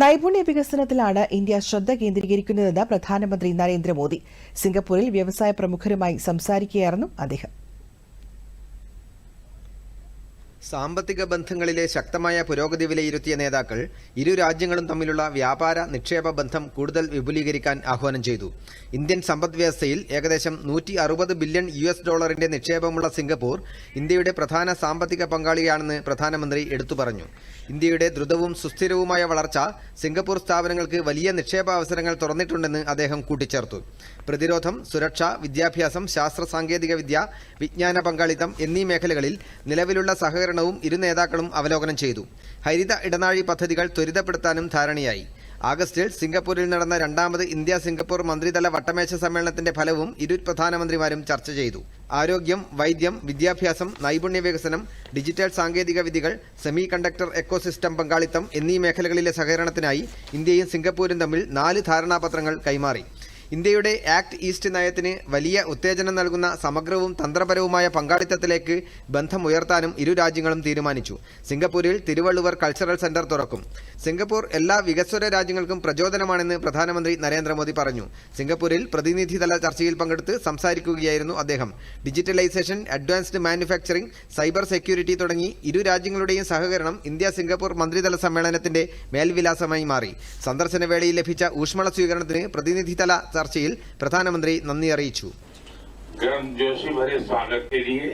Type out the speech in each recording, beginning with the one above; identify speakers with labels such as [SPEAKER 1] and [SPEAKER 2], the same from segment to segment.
[SPEAKER 1] നൈപുണ്യ വികസനത്തിലാണ് ഇന്ത്യ ശ്രദ്ധ കേന്ദ്രീകരിക്കുന്നതെന്ന് പ്രധാനമന്ത്രി നരേന്ദ്രമോദി. സിംഗപ്പൂരിൽ വ്യവസായ പ്രമുഖരുമായി സംസാരിക്കുകയായിരുന്നു അദ്ദേഹം.
[SPEAKER 2] സാമ്പത്തിക ബന്ധങ്ങളിലെ ശക്തമായ പുരോഗതി വിലയിരുത്തിയ നേതാക്കൾ ഇരു രാജ്യങ്ങളും തമ്മിലുള്ള വ്യാപാര നിക്ഷേപ ബന്ധം കൂടുതൽ വിപുലീകരിക്കാൻ ആഹ്വാനം ചെയ്തു. ഇന്ത്യൻ സമ്പദ് വ്യവസ്ഥയിൽ ഏകദേശം നൂറ്റി അറുപത് ബില്യൺ യു എസ് ഡോളറിന്റെ നിക്ഷേപമുള്ള സിംഗപ്പൂർ ഇന്ത്യയുടെ പ്രധാന സാമ്പത്തിക പങ്കാളിയാണെന്ന് പ്രധാനമന്ത്രി എടുത്തു പറഞ്ഞു. ഇന്ത്യയുടെ ദ്രുതവും സുസ്ഥിരവുമായ വളർച്ച സിംഗപ്പൂർ സ്ഥാപനങ്ങൾക്ക് വലിയ നിക്ഷേപ അവസരങ്ങൾ തുറന്നിട്ടുണ്ടെന്ന് അദ്ദേഹം കൂട്ടിച്ചേർത്തു. പ്രതിരോധം സുരക്ഷ വിദ്യാഭ്യാസം ശാസ്ത്ര സാങ്കേതികവിദ്യ വിജ്ഞാന പങ്കാളിത്തം എന്നീ മേഖലകളിൽ നിലവിലുള്ള സഹകരണവും ഇരു നേതാക്കളും അവലോകനം ചെയ്തു. ഹരിത ഇടനാഴി പദ്ധതികൾ ത്വരിതപ്പെടുത്താനും ധാരണയായി. ആഗസ്റ്റിൽ സിംഗപ്പൂരിൽ നടന്ന രണ്ടാമത് ഇന്ത്യ സിംഗപ്പൂർ മന്ത്രിതല വട്ടമേശ സമ്മേളനത്തിന്റെ ഫലവും ഇരു പ്രധാനമന്ത്രിമാരും ചർച്ച ചെയ്തു. ആരോഗ്യം വൈദ്യം വിദ്യാഭ്യാസം നൈപുണ്യ വികസനം ഡിജിറ്റൽ സാങ്കേതിക വിദ്യകൾ സെമി കണ്ടക്ടർ എക്കോസിസ്റ്റം പങ്കാളിത്തം എന്നീ മേഖലകളിലെ സഹകരണത്തിനായി ഇന്ത്യയും സിംഗപ്പൂരും തമ്മിൽ നാല് ധാരണാപത്രങ്ങൾ കൈമാറി. ഇന്ത്യയുടെ ആക്ട് ഈസ്റ്റ് നയത്തിന് വലിയ ഉത്തേജനം നൽകുന്ന സമഗ്രവും തന്ത്രപരവുമായ പങ്കാളിത്തത്തിലേക്ക് ബന്ധം ഉയർത്താനും ഇരു രാജ്യങ്ങളും തീരുമാനിച്ചു. സിംഗപ്പൂരിൽ തിരുവള്ളുവർ കൾച്ചറൽ സെന്റർ തുറക്കും. സിംഗപ്പൂർ എല്ലാ വികസ്വര രാജ്യങ്ങൾക്കും പ്രചോദനമാണെന്ന് പ്രധാനമന്ത്രി നരേന്ദ്രമോദി പറഞ്ഞു. സിംഗപ്പൂരിൽ പ്രതിനിധിതല ചർച്ചയിൽ പങ്കെടുത്ത് സംസാരിക്കുകയായിരുന്നു അദ്ദേഹം. Digitalisation advanced manufacturing cyber security തുടങ്ങി ഇരു രാജ്യങ്ങളുടെയും സഹകരണം ഇന്ത്യ സിംഗപ്പൂർ മന്ത്രിതല സമ്മേളനത്തിന്റെ മേൽവിലാസമായി മാറി. സന്ദർശനവേളയിൽ ലഭിച്ച ഊഷ്മള സ്വീകരണത്തിന് പ്രതിനിധിതല ചർച്ചയിൽ പ്രധാനമന്ത്രി നന്ദി അറിയിച്ചു
[SPEAKER 3] गर्मजोशी भरे स्वागत के लिए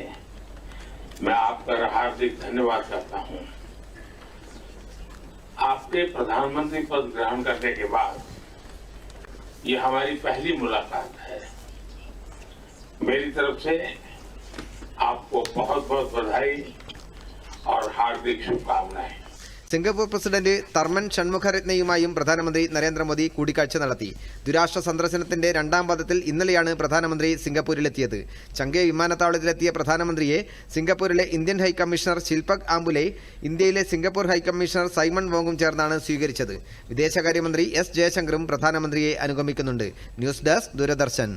[SPEAKER 3] मैं आपका हार्दिक धन्यवाद करता हूं आपके प्रधानमंत्री पद ग्रहण करने के बाद ये हमारी पहली मुलाकात है मेरी तरफ से आपको बहुत बहुत बधाई और हार्दिक शुभकामनाएं
[SPEAKER 2] സിംഗപ്പൂർ പ്രസിഡന്റ് തർമൻ ഷൺമുഖരത്നയുമായും പ്രധാനമന്ത്രി നരേന്ദ്രമോദി കൂടിക്കാഴ്ച നടത്തി. ദുരാഷ്ട്ര സന്ദർശനത്തിന്റെ രണ്ടാം പാദത്തിൽ ഇന്നലെയാണ് പ്രധാനമന്ത്രി സിംഗപ്പൂരിലെത്തിയത്. ചങ്കെ വിമാനത്താവളത്തിലെത്തിയ പ്രധാനമന്ത്രിയെ സിംഗപ്പൂരിലെ ഇന്ത്യൻ ഹൈക്കമ്മീഷണർ ശിൽപക് ആംബുലെ ഇന്ത്യയിലെ സിംഗപ്പൂർ ഹൈക്കമ്മീഷണർ സൈമൺ വോങ്ങും ചേർന്നാണ് സ്വീകരിച്ചത്. വിദേശകാര്യമന്ത്രി എസ് ജയശങ്കറും പ്രധാനമന്ത്രിയെ അനുഗമിക്കുന്നുണ്ട്. News desk Doordarshan.